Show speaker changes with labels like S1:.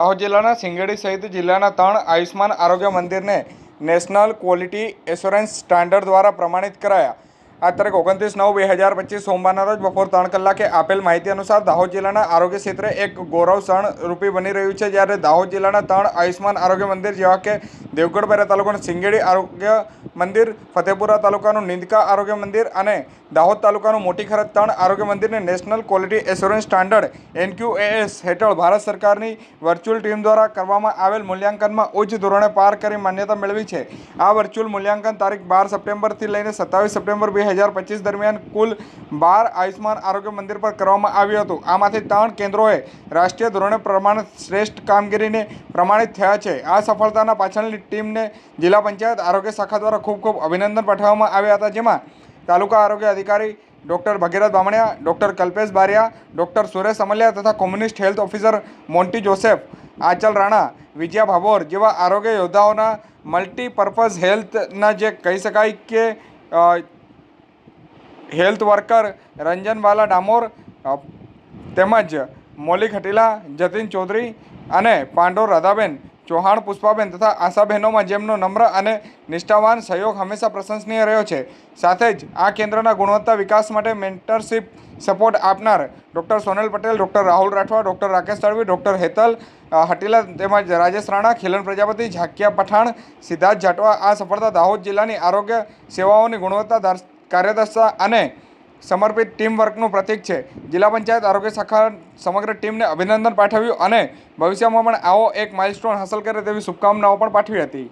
S1: દાહોદ જિલ્લાના સિંગડી સહિત જિલ્લાના ત્રણ આયુષ્માન આરોગ્ય મંદિરને નેશનલ ક્વોલિટી એશ્યોરન્સ સ્ટાન્ડર્ડ દ્વારા પ્રમાણિત કરાયા. આ તારીખ ઓગણત્રીસ નવ બે હજાર પચીસ સોમવારના રોજ બપોર ત્રણ કલાકે આપેલ માહિતી અનુસાર દાહોદ જિલ્લાના આરોગ્ય ક્ષેત્રે એક ગૌરવ ક્ષણ રૂપી બની રહ્યું છે જ્યારે દાહોદ જિલ્લાના ત્રણ આયુષ્માન આરોગ્ય મંદિર જેવા કે દેવગઢ તાલુકાનું સિંગેડી આરોગ્ય મંદિર, ફતેપુરા તાલુકાનું નિંદકા આરોગ્ય મંદિર અને દાહોદ તાલુકાનું મોટી ખરત ત્રણ આરોગ્ય મંદિરને national quality assurance standard NQAS હેઠળ ભારત સરકારની વર્ચ્યુઅલ ટીમ દ્વારા કરવામાં આવેલ મૂલ્યાંકનમાં ઉચ્ચ ધોરણે પાર કરી માન્યતા મેળવી છે. આ વર્ચ્યુઅલ મૂલ્યાંકન તારીખ બાર સપ્ટેમ્બરથી લઈને સત્તાવીસ સપ્ટેમ્બર બે હજાર પચીસ દરમિયાન કુલ બાર આયુષ્માન આરોગ્ય મંદિર પર કરવામાં આવ્યું હતું. આમાંથી ત્રણ કેન્દ્રોએ રાષ્ટ્રીય ધોરણે પ્રમાણ શ્રેષ્ઠ કામગીરીને પ્રમાણિત થયા છે. આ સફળતાના પાછળની ટીમને જિલ્લા પંચાયત આરોગ્ય શાખા દ્વારા ખૂબ ખૂબ અભિનંદન પાઠવવામાં આવ્યા હતા. જેમાં તાલુકા આરોગ્ય અધિકારી doctor Bhagirath Bamaniya, doctor Kalpesh Bariya, doctor Suresh Amaliya તથા communist health officer Monty Joseph, Achal Rana, Vijaya Bhabhor જેવા આરોગ્ય યોદ્ધાઓના મલ્ટીપર્પઝ હેલ્થના જે કહી શકાય કે હેલ્થ વર્કર રંજનવાલા ડામોર તેમજ મૌલિક હટીલા જતીન ચૌધરી અને પાંડો રાધાબેન, ચૌહાણ પુષ્પાબેન તથા આશાબહેનોમાં જેમનો નમ્ર અને નિષ્ઠાવાન સહયોગ હંમેશા પ્રશંસનીય રહ્યો છે. સાથે જ આ કેન્દ્રના ગુણવત્તા વિકાસ માટે મેન્ટરશીપ સપોર્ટ આપનાર doctor Sonal Patel, doctor Rahul Rathwa, doctor Rakesh Talvi doctor Hetal Hatila તેમજ રાજેશ રાણા, ખીલન પ્રજાપતિ, ઝાકિયા પઠાણ, સિદ્ધાર્થ જાટવા આ સફળતા દાહોદ જિલ્લાની આરોગ્ય સેવાઓની ગુણવત્તા કાર્યદર્શતા અને સમર્પિત ટીમ વર્કનું પ્રતીક છે. જિલ્લા પંચાયત આરોગ્ય શાખા સમગ્ર ટીમને અભિનંદન પાઠવ્યું અને ભવિષ્યમાં પણ આવો એક માઇલસ્ટોન હાંસલ કરે તેવી શુભકામનાઓ પણ પાઠવી હતી.